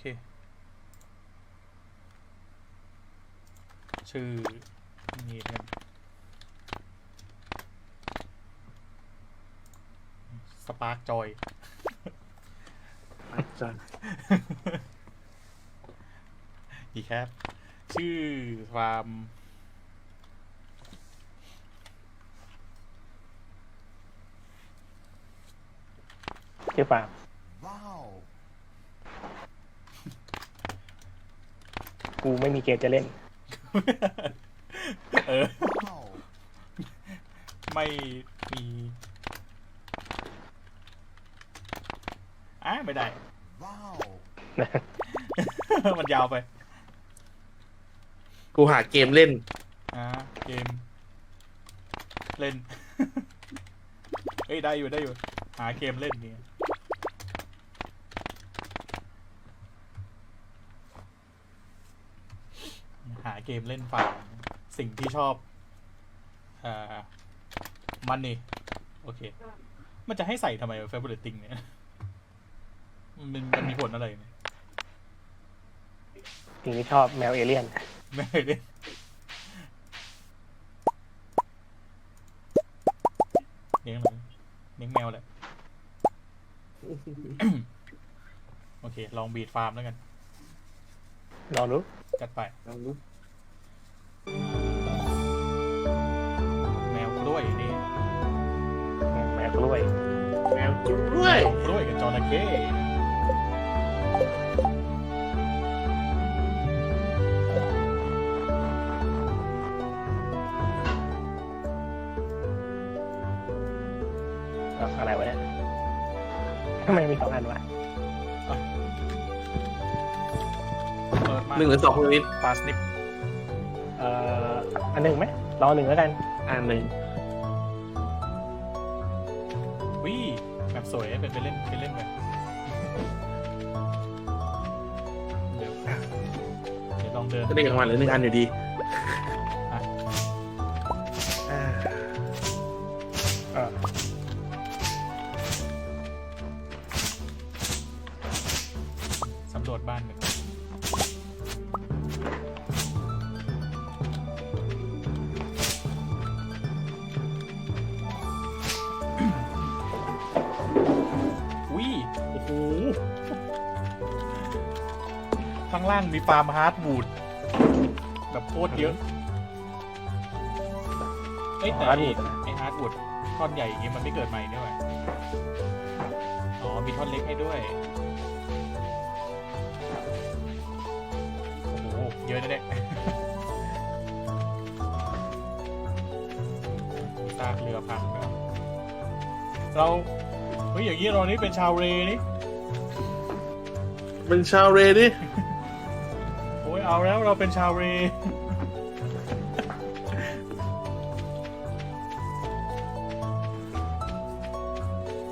เค ชื่อนี่กันสปาร์กจอยอาจารย์อีกครับ ชื่อฟาร์มชื่อฟาร์ม กูไม่มีเกมจะเล่น เออ Wow. ไม่มีอะไม่ได้ Wow. มันยาวไป กูหาเกมเล่น อ่าเกม เล่นเอ้ย ได้อยู่ได้อยู่ หาเกมเล่นเนี่ยหาเก มเล่นฝากสิ่งที่ชอบอ่ามันนี่โอเค มันจะให้ใส่ทำไมเฟเวอร์ติงเนี่ย มันมันมีผลอะไรไหมสิ่งที่ชอบแมวเอเลี่ยนไม่เคยเล่นเลี้ยงเลยเลี้ยงแมวแหละ โอเค ลองบีดฟาร์มแล้วกัน ลองดูจัดไป ลองดู แมวกล้วยนี่แมวกล้วย แมวกล้วยแมวกล้วยกับจระเข้อะอะไรวะเนี่ยทำไมมีสองอันวะเปิดมาหนึ่งหรือสองคุณวิทย์ปาสนิปเอ่ออันหนึ่งไหม รอหนึ่งแล้วกันอันหนึ่งวิแบบสวยเป็นไปเล่นไปเล่นแบบเดี๋ยวเดี๋ยวลองเดิน ก็ได้รางวัลเหลือหนึ่งอันอยู่ดี ข้างล่างมีฟาร์มฮาร์ดบูดแบบโคตรเยอะเอ้ยแต่ไอ้ไอ้ฮาร์ดบูดท่อนใหญ่อย่างงี้มันไม่เกิดใหม่ด้วยว่ะอ๋อ มีท่อนเล็กให้ด้วย โอ้โห เยอะนะเนี่ยมีซากเรือพังด้วยเรา เฮ้ย อย่างนี้เรานี่เป็นชาวเรนี่ เป็นชาวเรดิโอ้ย เอาแล้วเราเป็นชาวเร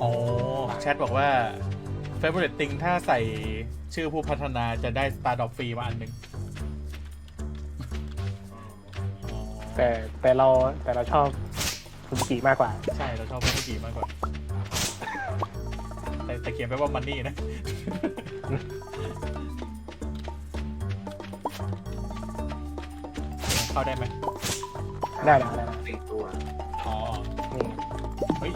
อ๋อแชทบอกว่า favorite thing ถ้าใส่ชื่อผู้พัฒนาจะได้ Star Drop ฟรีมาอันหนึ่งอ๋อแต่แต่เราแต่เราชอบฟูจิมากกว่า ใช่ เราชอบพูดกีมากกว่า แต่แต่เขียนไปว่ามันนี่นะ เข้าได้ไหมได้แล้วได้แล้วหนึ่งตัวอ๋อนี่เฮ้ย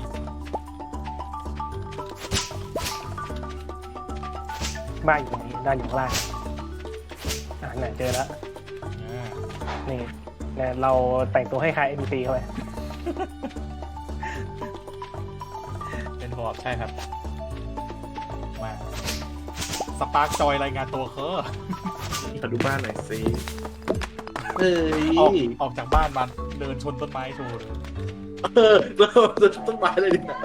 บ้านอยู่ตรงนี้ด้านอยู่ข้างล่างอ่าไหนเจอแล้วอ่านี่เนี่ยเราแต่งตัวให้คล้าย NPC เข้าไปเป็นหอบใช่ครับ มาสปาร์กจอยรายงานตัวเคอ ขอดูบ้านหน่อยสิ เฮ้ยออกออกจากบ้านมาเดินชนต้นไม้โชว์เลยเออเราจะต้นไม้เลยดินะ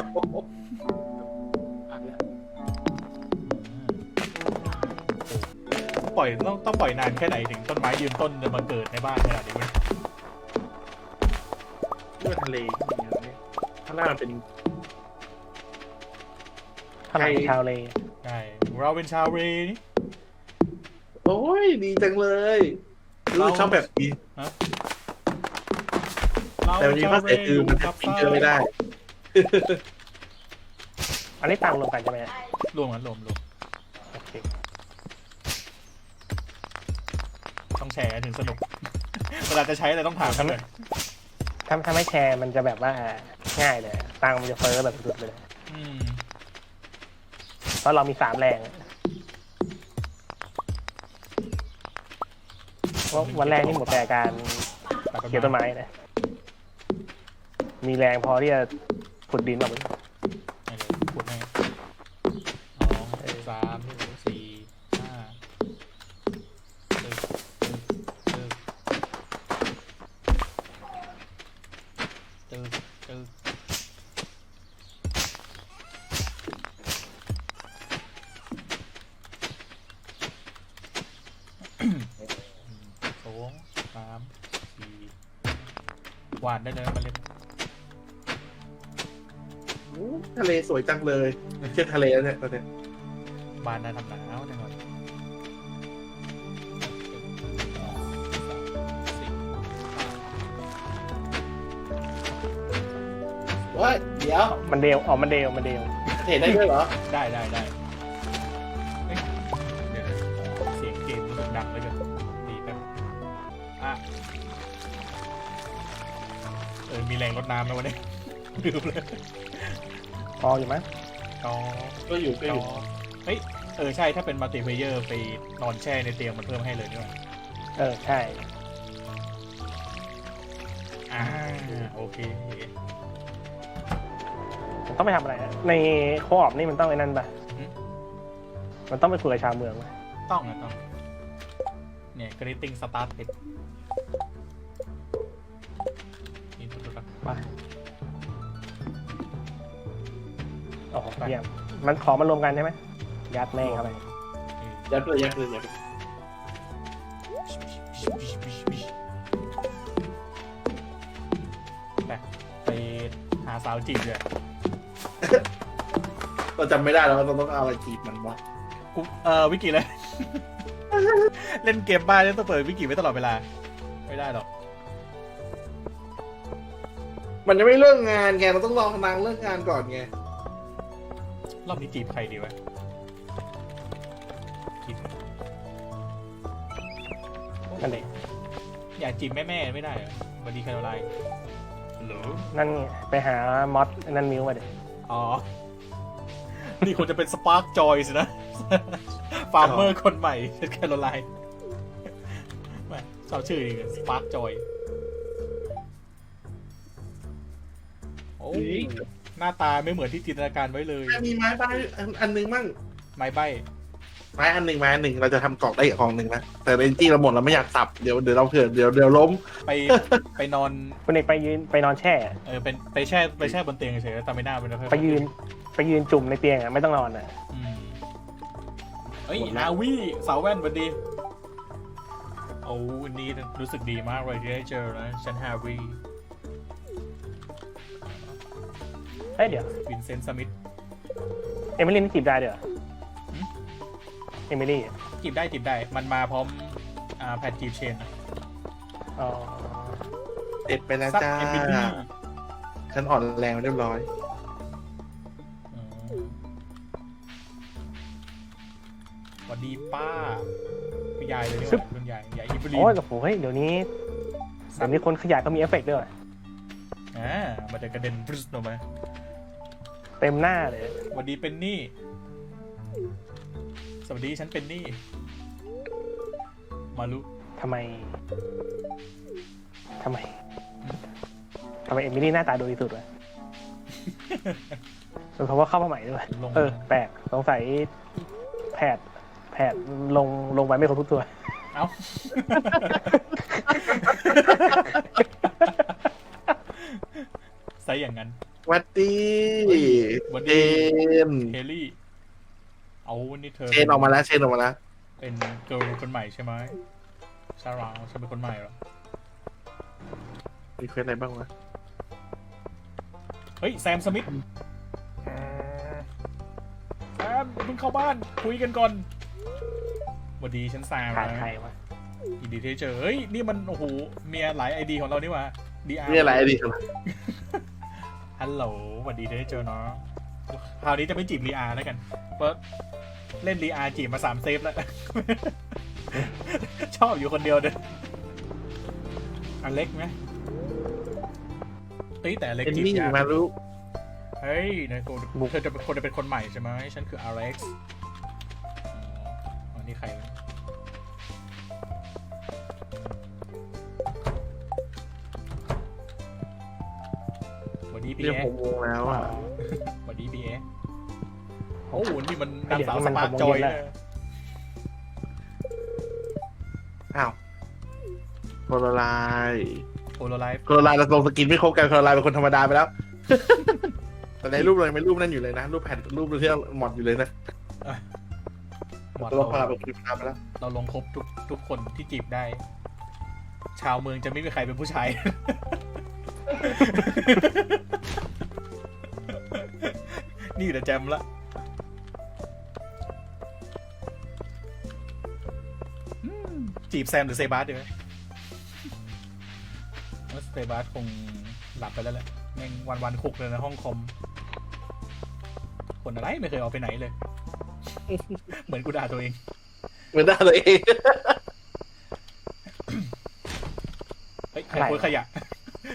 ปล่อยต้องต้องปล่อยนานแค่ไหนถึงต้นไม้ยืนต้นจะมาเกิดในบ้านขนาดนี้วะเมื่อทะเลข้างล่างมันเป็นพลังชาวเลใช่เราเป็นชาวเรนี่โอ้ยดีจังเลย รู้ชอบแบบนี้เราแต่วันนี้ว่าเสียคือมันแท็บฟิงเกอร์ไม่ได้ อันนี้ตังรวมกันใช่ไหมฮะรวมกันรวมรวมโอเคต้องแชร์ถึงสนุก เวลาจะใช้อะไรต้องถามกันเลยถ้าถ้าไม่แชร์มันจะแบบว่าง่ายเลย ตังค์มันจะเฟ้อแบบสุดๆไปเลย อืม เพราะเรามีสามแรง เพราะวันแรกนี่หมดแต่การเกี่ยวต้นไม้นะ มีแรงพอที่จะขุดดินออกมาให้เลยพูดให้สองสามสี่ห้าตึกตึกตึกตึกตึกสองสามสี่ห วานได้เลยมาเล็ดอู้ทะเลสวยจังเลยเชื่อทะเลแล้วเนี่ยตอนเนี้ยบ้านน่าทำหนาวจังเลยสี่เฮ้ยเดี๋ยวมันเดวออกมันเดวมันเดวเห็นได้ด้วยเหรอ ได้ได้ได้ เออมีแรงรดน้ำไหมวะเนี่ยลืมเลยพออยู่มั้ยจอก็อยู่ก็จออยู่เฮ้ยเออใช่ถ้าเป็นมัลติเพเยอร์ไปนอนแช่ในเตียงมันเพิ่มให้เลยนี่หว่าเออใช่อ่าโอเคมันต้องไปทำอะไรนะในโคออปนี่มันต้องไอ้นั่นปะอืมมันต้องไปคุยกับชาวเมืองปะต้องนะต้องเนี่ยกริตติ้งสตาร์ทติ เยี่ยมมันขอมารวมกันใช่ไหมยัดแม่งเข้าไปยัดเลยยัดเลยยัดเลยไปไปหาสาวจีบเลยเราจำไม่ได้แล้วว่าเราต้องเอาอะไรจีบมันวะกูเออวิกิเลย เล่นเกมบ้าจะต้องเปิดวิกิไว้ตลอดเวลา ไม่ได้หรอก มันยังไม่เรื่องงานไงเราต้องรอนางเรื่องงานก่อนไง รอบนี้จีบใครดีวะคิดนั่นเองอยากจีบแม่แม่ๆไม่ได้เหรอสวัสดีแคโรไลน์หรือนั่นไงไปหามอสนั่นมิวมาเดี๋ยวอ๋อ นี่ควรจะเป็นสปาร์ j จอยสินะ ฟาร์มเมอร์คนใหม่แคโรไลน์แหม่ชอบชื่อสปาร์ j จอย โอ้ หน้าตาไม่เหมือนที่จินตนาการไว้เลย มีไม้ใบอันอันหนึงมั่งไม้ใบไม้อันหนึ่งไม้อันหนึ่งเราจะทำกล่องได้อีกกล่องหนึ่งนะแต่เรนจี้เราหมดเราไม่อยากสับเดี๋ยวเดี๋ยวเราเผื่อเดี๋ยวเดี๋ยวล้มไป ไปนอนคุณเอกไปยืนไปนอนแช่ เออเป็นไปแช่ไปแช่บนเตียงเฉยๆตามไม่น่าเป็นไปยืนไปยืนจุ่มในเตียงอะไม่ต้องนอนอะอืมเฮ้ยนาวีสาวแว่นสวัสดีโอ้วันนี้รู้สึกดีมากเลยที่ได้เจอนะฉันฮาวี เฮ้ยเดี๋ยววินเซนต์สมิธเอมิลี่นี่จีบได้เดี๋ยวหืมเอมิลี่จีบได้จีบได้ มันมาพร้อมอ่าแพทจีบเชนนะอ๋อเด็ดไปแล้วซับจ้าเอ็มบีดีฉันอ่อนแรงเรียบร้อยสวัสดีป้าพี่ยายเลยดีกว่ารุ่นใหญ่ใหญ่อิบลีโอ้ยโอ้โหเฮ้ยเดี๋ยวนี้เดี๋ยวนี้คนขยายก็มีเอฟเฟกต์ด้วยว่ะอ่ามันจะกระเด็นปรึ๊ดออกมา เต็มหน้าเลย สวัสดีเป็นนี่ สวัสดีฉันเป็นนี่ มาลุทำไม ทำไม ทำไมเอมิลี่หน้าตาดูดีสุดวะ เป็นเพราะว่าเข้ามาใหม่ด้วย ลง เออ แปลก สงสัยแพทย์แพทย์ลงลงไปไม่ครบทุกตัว เอ้า ใส่อย่างนั้นห วัดดีหวัดเจดีนเฮลี่ เอานี่เธอเชนออกมาแล้วเชนออกมาแล้วเป็นเกิร์ลคนใหม่ใช่ไหมชาลาวฉันเป็นคนใหม่เหรอ มีเควสอะไรบ้างวะเฮ้ย แซม สมิธแซมอย่าเพิ่งเข้าบ้าน คุยกันก่อนสวัสดีฉันแซมขาดนะใครวะยินดีที่ได้เจอ เฮ้ย นี่มัน โอ้โห เมียหลายไอดีของเรานี่หว่าดีอาร์นี่อะไรดีครับ ฮัลโหลสวัสดีที่ได้เจอเนาะคราวนี้จะไม่จีบรีอาร์แล้วกัน เพราะเล่นรีอาร์จีบมาสามเซฟแล้ว ชอบอยู่คนเดียวเด้ออันเล็กไหมเฮ้ยแต่อเล็กเอ็นจีบนี่ยากมารู้เฮ้ยนายตัวเธอจะเป็นคนจะเป็นคนใหม่ใช่ไหมฉันคืออเล็กซ์อ๋อนี่ใครวะ เรียกเอหกโมงแล้วอะ สวัสดีพี่เอโอ้โหนี่มันเดี๋นางยวสาวนี่สมันมาร์ทหกโมงจอยเย็นเลแล้วยอ้าวโคโรไลน์โพลไลฟ์โคโรไลน์เราลงสกินไม่ครบกันโคโรไลน์เป็นคนธรรมดาไปแล้ว แต่ในรูปเรายังไม่รูปนั่นอยู่เลยนะ รูปแผ่นรูปที่เราหมดอยู่เลยนะหมดเราเราพาไปคลิปตามไปแล้ว เราลงครบทุกทุกคนที่จีบได้ ชาวเมืองจะไม่มีใครเป็นผู้ชาย นี่แต่แจมละอืมจีบแซมหรือเซบาสดีไหมว่าเซบาสคงหลับไปแล้วแหละแม่งวันวันๆคุกเลยนะห้องคอม คนอะไรไม่เคยออกไปไหนเลย เหมือนกูด่าตัวเอง เหมือนได้เลยเอง เฮ้ยใครอะไรโพสขยะ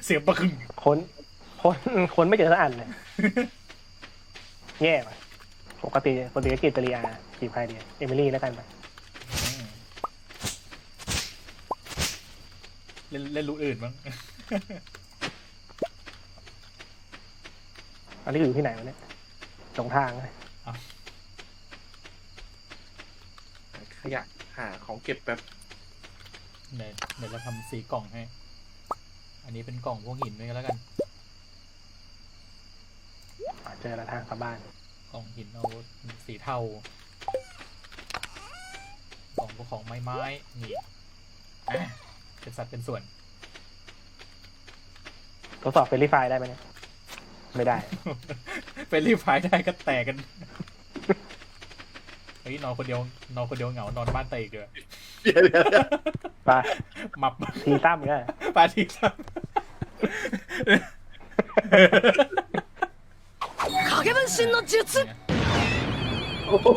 เสียงประคึงคนคนคนไม่เจอสักอันเลย แย่ว่ะปกติปกติก็กิตเรียจีบใครดีเอมิลี่แล้วกันไปเล่นเล่นรู้อื่นบ้างอันนี้อยู่ที่ไหนวะเนี่ยตรงทางเลยขยะหาของเก็บแบบเดี๋ยวเดี๋ยวเราทำสีกล่องให้อั นนี้เป็นกล่องพวกหินด้วยกันแล้วกันอ่าเจอแล้วทางกลับบ้าน กล่องหินเอาสีเทา กล่องพวกของไม้ไม้นี่อะเป็นสัดเป็นส่วน ทดสอบเฟรนลี่ไฟได้ไหมเนี่ย ไม่ได้เป็นรีบพายได้ก็แตกกัน เฮ้ยนอนคนเดียวนอนคนเดียวเหงานอนบ้านเตะอีกเดือเดี๋ยวเดี๋ยวเดี๋ยวปลามับทีตั้มก็ปาทีครับ 影分身の術 โอ้โห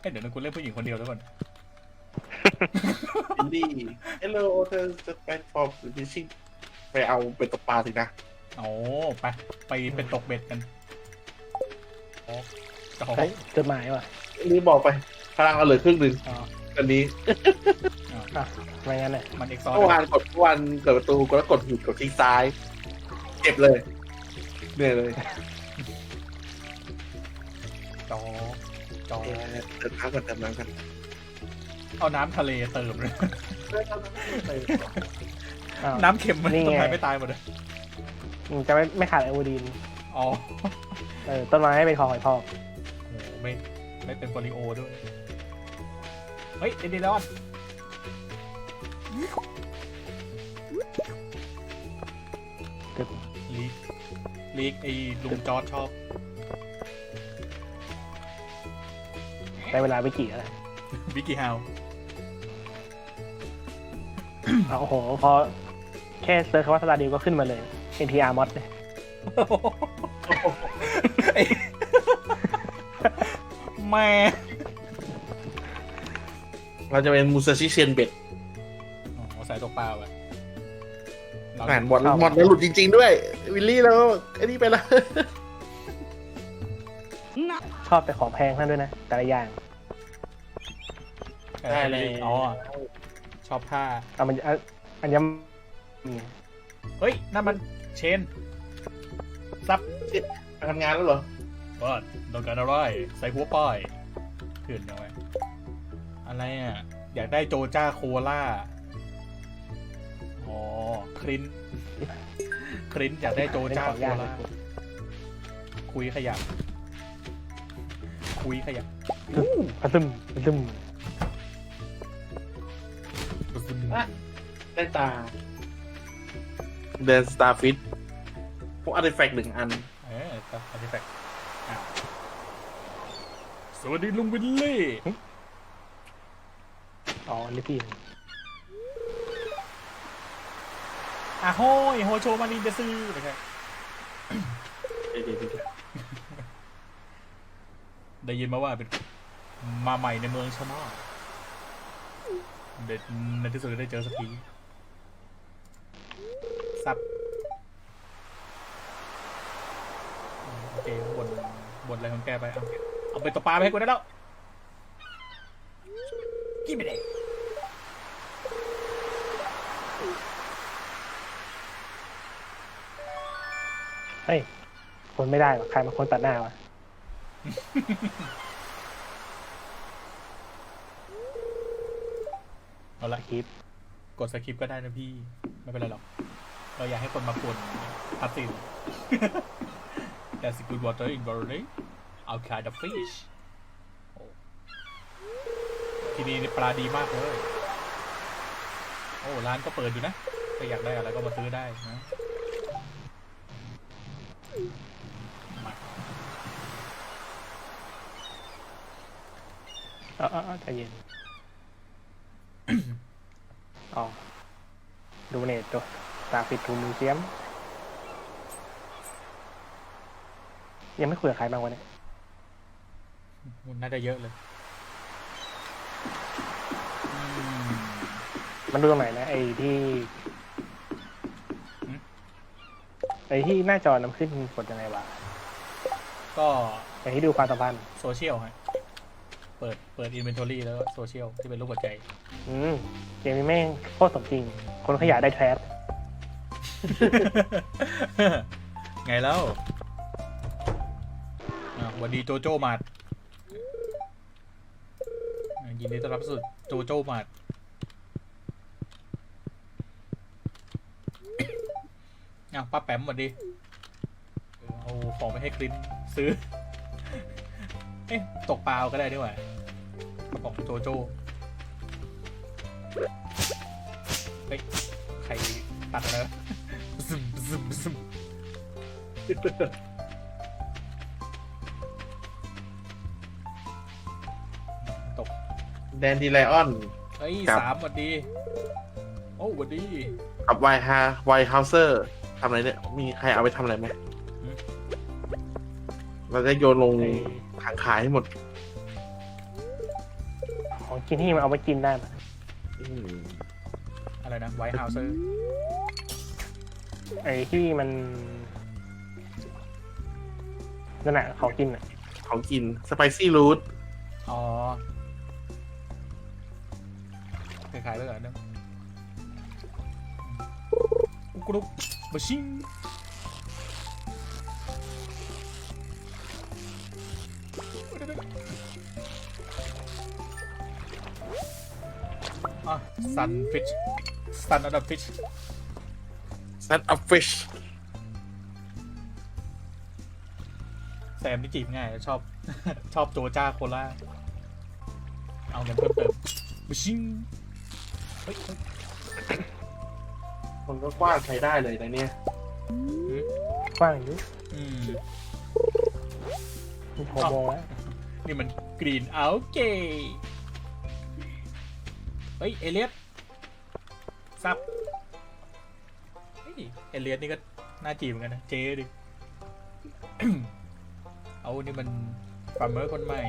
เอ้ยเดี๋ยวนะกูเล่นผู้หญิงคนเดียวแล้วก่อน อินดี้ hello เธอจะไปฟอร์มหรือพิชิ่งไปเอาเป็นตกปลาสินะ โอ้ไป ไปเป็นตกเบ็ดกันโอ้จะขอ เฮ้ยจดหมายว่ะ นี่บอกไปพลังเราเหลือครึ่งหนึ่ง อ่า อันนี้ อะไม่งั้นเลยมันเอ็กซอร์เมื่อวานกดเมื่อวานเปิดประตูกดแล้วกดหุดกดคลิกซ้ายเก็บเลยเหนื่อยเลยจอจอเติมน้ำกันเติมน้ำกันเอาน้ำทะเลเติมเลยอ้าว น้ำเค็มมันนี่ไง ต้นไม้ไม่ตายหมดเลยอืมจะไม่ไม่ขาดไอโอดีนอ๋อเออต้นไม้เป็นของหอยพอกโหไม่ไม่เป็นโปลิโอด้วย เฮ้ยเดนเดลอนตึก ลีกลีกไอ้ลุงจอร์ดชอบ ได้เวลาไปกี่แล้ววิกกี้ฮาวอ้าวโอ้โห พอแค่เซิร์ชคำว่าสตาร์ดิวก็ขึ้นมาเลย NTR mod เลยแม่เราจะเป็นมูซาชิเชียนเบ็ด อ๋อใส่ตัวเปล่าไปเราอ่านบอลบอลแล้วหลุดจริง ๆ ด้วย วิลลี่แล้วไอ้นี่ไปละชอบแต่ของแพงนั่นด้วยนะ แต่ละอย่าง ได้เลย อ๋อ ชอบผ้า เอามันอะอันยังอืมเฮ้ยนั่นมันเชนซับไปทำงานแล้วเหรอว่าต้องการอะไร ใส่หัวป้ายขึ้นเอาไว้อะไรอะ อยากได้โจจ้าโคล่าอ๋อ ครินครินอยากได้โจเป็นจ้าของโคยากล่าคุยขยับคุยขยับปะซึมปะซึมอะได้ตาเดนสตาร์ฟิตพวกอาร์ติแฟกต์หนึ่งอัน เออครับอาร์ติแฟกต์อะสวัสดีลุงวิลลี่ อ๋อลิฟี่ อะโฮยโฮโชมานินจะซื้อนะครับเดี๋ยวเดี๋ยวเดี๋ยวได้ยินมาว่าเป็นมาใหม่ในเมืองชะมอเด็ดในที่สุดก็ได้เจอสักทีซับโอเคบนบนอะไรของแกไป เอาเอาไปตกปลาไปให้กูได้แล้วกินไปเลย เฮ้ย คนไม่ได้หรอใครมาคนตัดหน้าวะ เอาละคลิปกดสคริปต์ก็ได้นะพี่ ไม่เป็นไรหรอก เราอยากให้คนมาปวนพัสซิน That's a good water in Brunei I'll catch the fish โอ้ที่นี่นี่ปลาดีมากเลย โอ้ ร้านก็เปิดอยู่นะ ถ้าอยากได้อะไรก็มาซื้อได้นะมา เออเออเออใจเย็น อ๋อดูเนตตัวตาฟิดทูมิวเซียม ยังไม่คุยกับใครบ้างวะเนี่ย มันน่าจะเยอะเลยอืมมันดูตรงไหนนะไอ้ที่หืม ไอ้ที่หน้าจอนำขึ้นกดยังไงวะก็ไอ้ที่ดูความสัมพันธ์โซเชียลฮะเปิดเปิดอินเวนทอรี่แล้วก็โซเชียลที่เป็นรูปหัวใจ อืมเกมนี้แม่งโคตรสมจริง คนขยายได้แทรสไงแล้วอะหวันดีโจโจ้มาดอะยินดีต้อนรับสู่โจโจ้มาด อ้าวป้าแปมหวัดดีเออเอาของไปให้คลินซื้อ เอ๊ะ ตกปลาเอาก็ได้ด้วยว่ะกระป๋องโจโจ้เฮ้ยใครตัดแล้วซึมซึมซึมตกแดนดีไลออน เฮ้ยครับ สามหวัดดี โอ้หวัดดี กับไวฮาไวเฮาเซอร์ ทำอะไรเนี่ย มีใครเอาไปทำอะไรไหมอืมเราจะโยนลงไอ้ถังขายให้หมดของกินที่มันเอาไปกินได้ปะอืมอะไรนะไวท์เฮาส์เซอร์ไอ้ที่มันนั่นแหละของกินอะของกิน สไปซี่รูทอ๋อคล้ายๆไปก่อนเนอะอุกรุก บะชิงอะซันฟิชซันอัลฟิชซัตอัฟฟิชแซมนี่จีบง่ายชอบ ชอบโจจ้าโคล่าเอาเงินเพิ่มเติมบชิงเฮ้ยเฮ้ย คนก็กว้างใช้ได้เลยนะเนี่ยกว้างอยู่อืมหกโมงแล้วนี่มันกรีนเอาเกเฮ้ย เอเลียสซับเฮ้ยเอเลียสนี่ก็น่าจีบเหมือนกันนะ เจดิ เอานี่มันฟาร์มเมอร์คนใหม่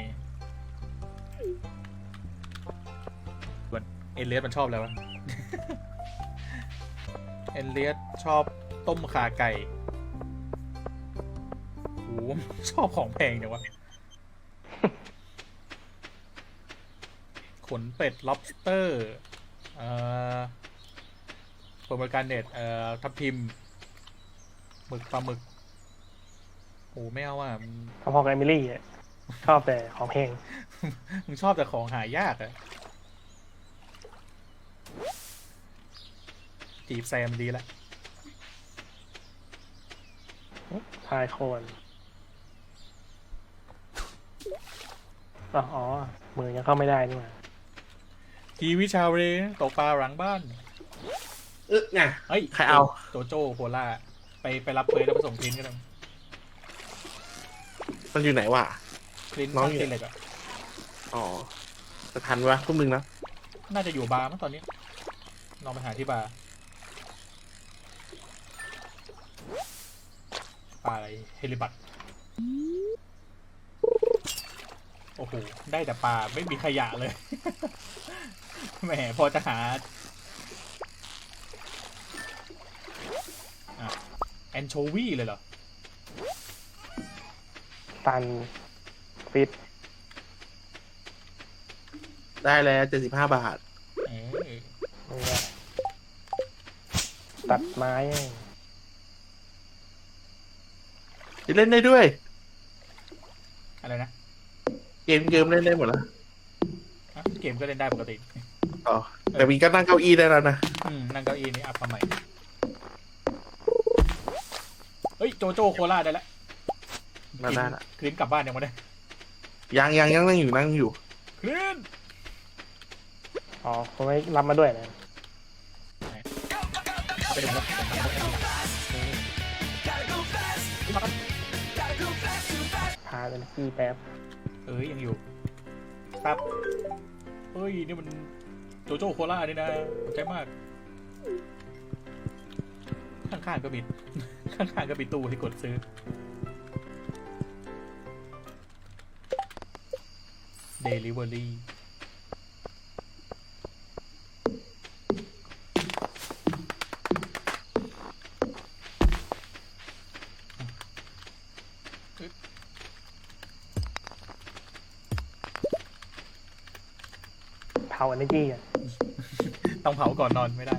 ส่วนเอเลียสมันชอบอะไรวะ เอเลียสชอบต้มขาไก่โอ้โหชอบของแพงเนี่ยวะ ขนเป็ด lobster เอ่อเปิดบริการเน็ตเอ่อทับทิมหมึกปลาหมึกโอ้ไม่เอาอะมึงพอๆกับเอมิลี่อะชอบแต่ของเพลงมึงชอบแต่ของหายากอะ จีบแซมดีละพายโคนอ๋ออ๋อมือยังเข้าไม่ได้นี่หว่าทีวิชาเรตกปลาหลังบ้าน เออไงเฮ้ยใครเอา โจโจ้โคล่า ไปไปรับเควสแล้วไปส่งคลินกันเลยมันอยู่ไหนวะคลินน้องข้างอยู่คลินเลยอะอ๋อจะทันวะทุ่มหนึ่งนะ น่าจะอยู่บาร์มั้งตอนนี้ลองไปหาที่บาร์ เฮลิบัตโอ้โห ได้แต่ปลาไม่มีขยะเลย แหมพอจะหาแอนโชวีเลยเหรอ ตัน ฟิต ได้แล้วเจ็ดสิบห้าบาท เอ้ยนี่ก็ตัดไม้ จะ เล่นได้ด้วย อะไรนะ เกมเกมเล่นได้หมดแล้วอะเกมก็เล่นได้ปกติ อ๋อแต่มีก็นั่งเก้าอี้ได้แล้วนะอืม นั่งเก้าอี้นี่อัพมาใหม่ เฮ้ย โจโจโคราชได้แล้วมาได้ละคลินกลับบ้านยังไม่ได้ยังยังยังนั่งอยู่นั่งอยู่คลินอ๋อเขาไม่รับมาด้วยนะไปดูแล้วาเป็นพีแป๊บ เอ้ยยังอยู่ครับเฮ้ยนี่มันโจโจโคราเนี่นะใจมาก ข้างๆก็มีข้างๆก็มีตู้ให้กดซื้อ Delivery าเอเนจีอะต้องเผาก่อนนอนไม่ได้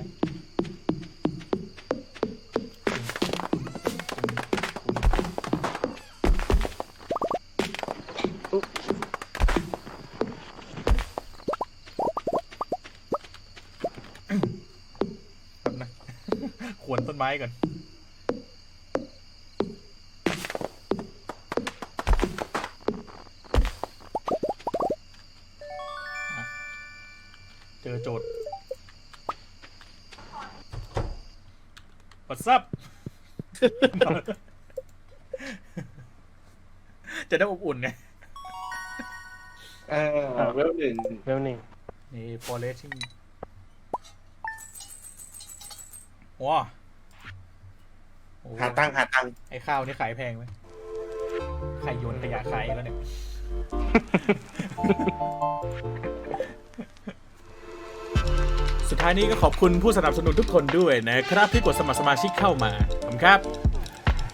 แบบนะ ขวนต้นไม้ก่อน จะได้อบอุ่นไงอ่าเวลหนึ่งเวลหนึ่งนี่ foraging ว้าโอ้หาตังค์หาตังค์ไอ้ข้าวนี่ขายแพงไหมใครโยนขยะขายแล้วเนี่ยสุด ท้ายนี้ก็ขอบคุณผู้สนับสนุนทุกคนด้วยนะครับที่กดสมัครสมาชิกเข้ามาขอบคุณครับ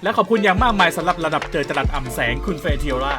และขอบคุณอย่างมากมายสำหรับระดับเจอจรัดอ่ำแสงคุณเฟรเทียร่า